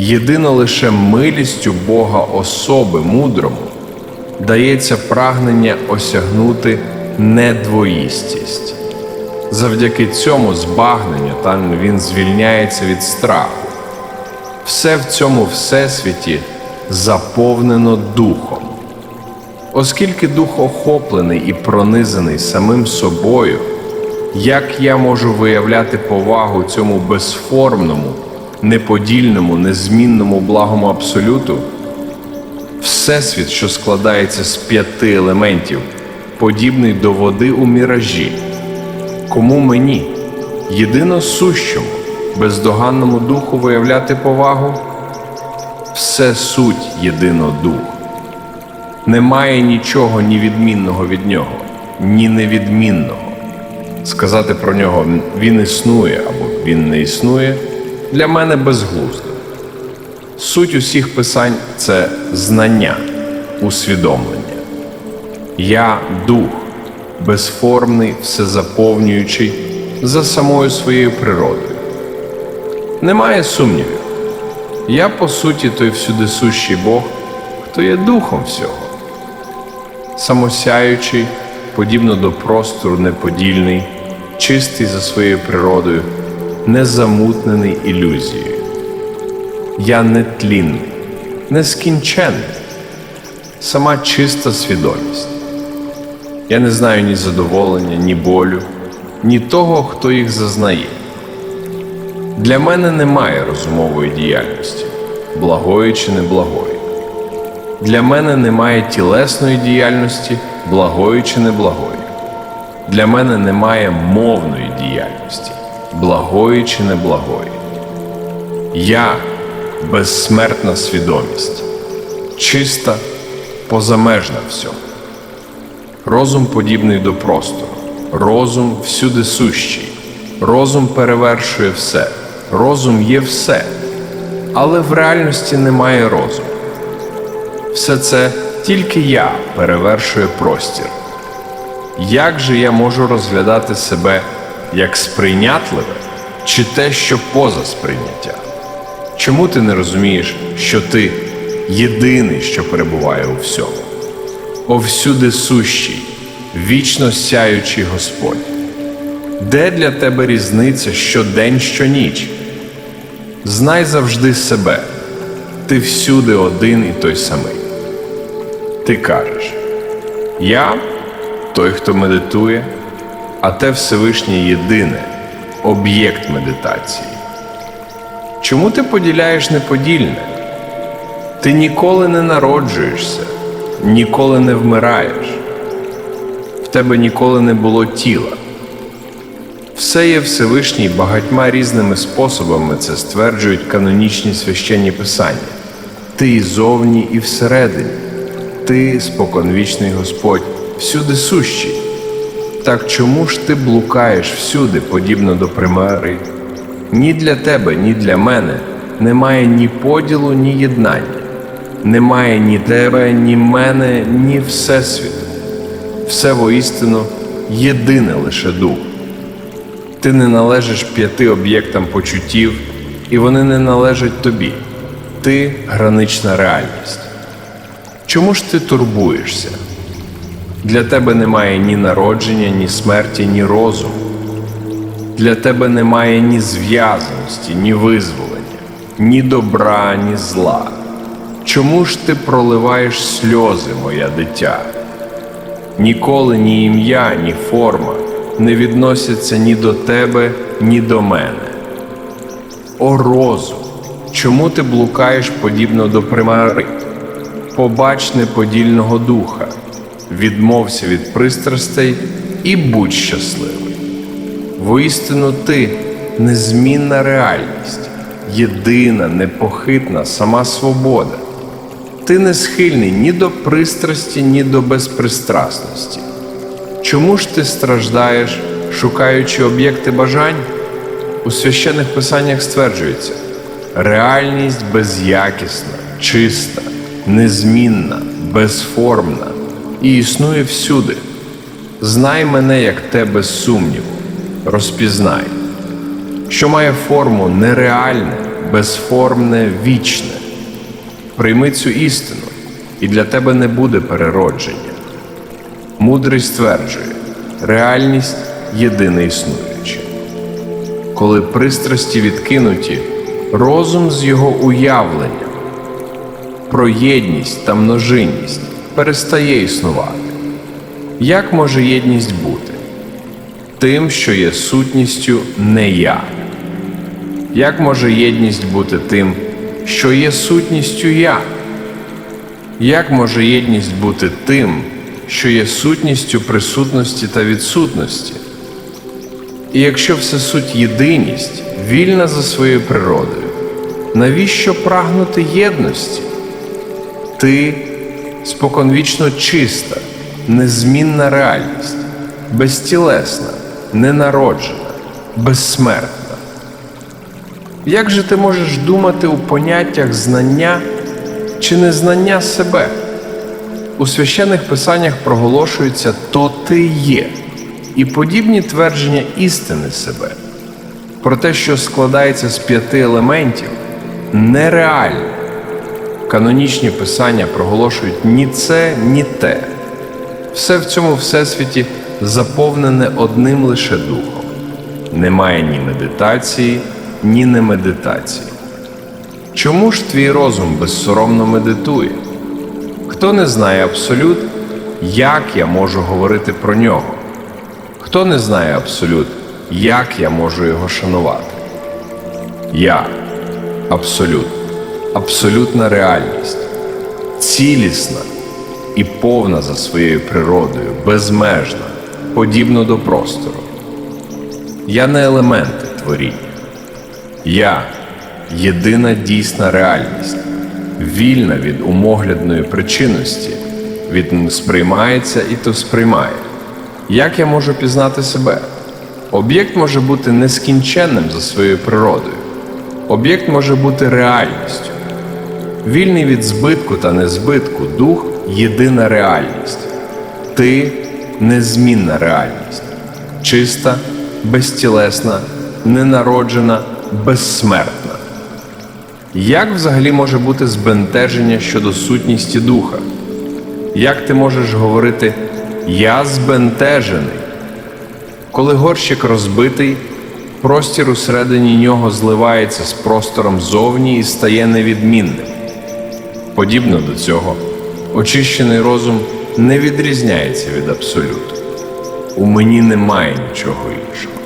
Єдино лише милістю Бога особи мудрому дається прагнення осягнути недвоїстість. Завдяки цьому збагненню там він звільняється від страху. Все в цьому всесвіті заповнено духом. Оскільки дух охоплений і пронизаний самим собою, як я можу виявляти повагу цьому безформному, неподільному, незмінному благому абсолюту? Всесвіт, що складається з п'яти елементів, подібний до води у міражі. Кому мені, єдино сущому, бездоганному духу виявляти повагу? Все суть єдино дух. Немає нічого ні відмінного від нього, ні невідмінного. Сказати про нього він існує або він не існує для мене безглуздо. Суть усіх писань це знання, усвідомлення. Я дух, безформний, всезаповнюючий за самою своєю природою. Немає сумнівів. Я, по суті, той всюдисущий Бог, хто є духом всього, самосяючий, подібно до простору неподільний, чистий за своєю природою, незамутнений ілюзією. Я нетлінний, нескінченний, сама чиста свідомість. Я не знаю ні задоволення, ні болю, ні того, хто їх зазнає. Для мене немає розумової діяльності, благої чи неблагої. Для мене немає тілесної діяльності, благої чи неблагої. Для мене немає мовної діяльності, благої чи неблагої. Я безсмертна свідомість, чиста, позамежна всьому. Розум подібний до простору, розум всюди сущий, розум перевершує все, розум є все, але в реальності немає розуму. Все це тільки я перевершує простір. Як же я можу розглядати себе як сприйнятливе чи те, що поза сприйняття? Чому ти не розумієш, що ти єдиний, що перебуває у всьому? О всюди сущий, вічно сяючий Господь. Де для тебе різниця щодень, щоніч? Знай завжди себе, ти всюди один і той самий. Ти кажеш, я той, хто медитує, а те Всевишнє єдине, об'єкт медитації. Чому ти поділяєш неподільне? Ти ніколи не народжуєшся, ніколи не вмираєш, в тебе ніколи не було тіла. Все є Всевишній багатьма різними способами це стверджують канонічні священні писання. Ти і зовні, і всередині, ти споконвічний Господь, всюди сущий. Так чому ж ти блукаєш всюди, подібно до примари? Ні для тебе, ні для мене немає ні поділу, ні єднання, немає ні тебе, ні мене, ні Всесвіту. Все воістину єдине лише дух. Ти не належиш п'яти об'єктам почуттів, і вони не належать тобі. Ти гранична реальність. Чому ж ти турбуєшся? Для тебе немає ні народження, ні смерті, ні розуму. Для тебе немає ні зв'язаності, ні визволення, ні добра, ні зла. Чому ж ти проливаєш сльози, моя дитя? Ніколи ні ім'я, ні форма не відносяться ні до тебе, ні до мене. О розум, чому ти блукаєш подібно до примари? Побач неподільного духа, відмовся від пристрастей і будь щасливий. Воістину ти незмінна реальність, єдина, непохитна, сама свобода. Ти не схильний ні до пристрасті, ні до безпристрасності. Чому ж ти страждаєш, шукаючи об'єкти бажань? У священних писаннях стверджується: реальність безякісна, чиста, незмінна, безформна і існує всюди. Знай мене, як те без сумніву, розпізнай, що має форму нереальне, безформне, вічне. Прийми цю істину, і для тебе не буде переродження. Мудрий стверджує, реальність єдине існуюче. Коли пристрасті відкинуті, розум з його уявленням про єдність та множинність перестає існувати. Як може єдність бути? Тим, що є сутністю не я. Як може єдність бути тим, що є сутністю я? Як може єдність бути тим, що є сутністю присутності та відсутності? І якщо все суть єдиність, вільна за своєю природою, навіщо прагнути єдності? Ти споконвічно чиста, незмінна реальність, безтілесна, ненароджена, безсмертна. Як же ти можеш думати у поняттях знання чи незнання себе? У священних писаннях проголошується то ти є, і подібні твердження істини себе. Про те, що складається з п'яти елементів, нереально. Канонічні писання проголошують ні це, ні те. Все в цьому всесвіті заповнене одним лише духом. Немає ні медитації, ні немедитації. Чому ж твій розум безсоромно медитує? Хто не знає абсолют, як я можу говорити про нього? Хто не знає абсолют, як я можу його шанувати? Я абсолют, абсолютна реальність, цілісна і повна за своєю природою, безмежна, подібно до простору. Я не елементи творіння. Я єдина дійсна реальність, вільна від умоглядної причинності, від сприймається і то сприймає. Як я можу пізнати себе? Об'єкт може бути нескінченним за своєю природою. Об'єкт може бути реальністю. Вільний від збитку та незбитку дух єдина реальність. Ти незмінна реальність, чиста, безтілесна, ненароджена, безсмертна. Як взагалі може бути збентеження щодо сутністі духа? Як ти можеш говорити Я збентежений? Коли горщик розбитий, простір усередині нього зливається з простором зовні і стає невідмінним. Подібно до цього, очищений розум не відрізняється від абсолюту. У мені немає нічого іншого.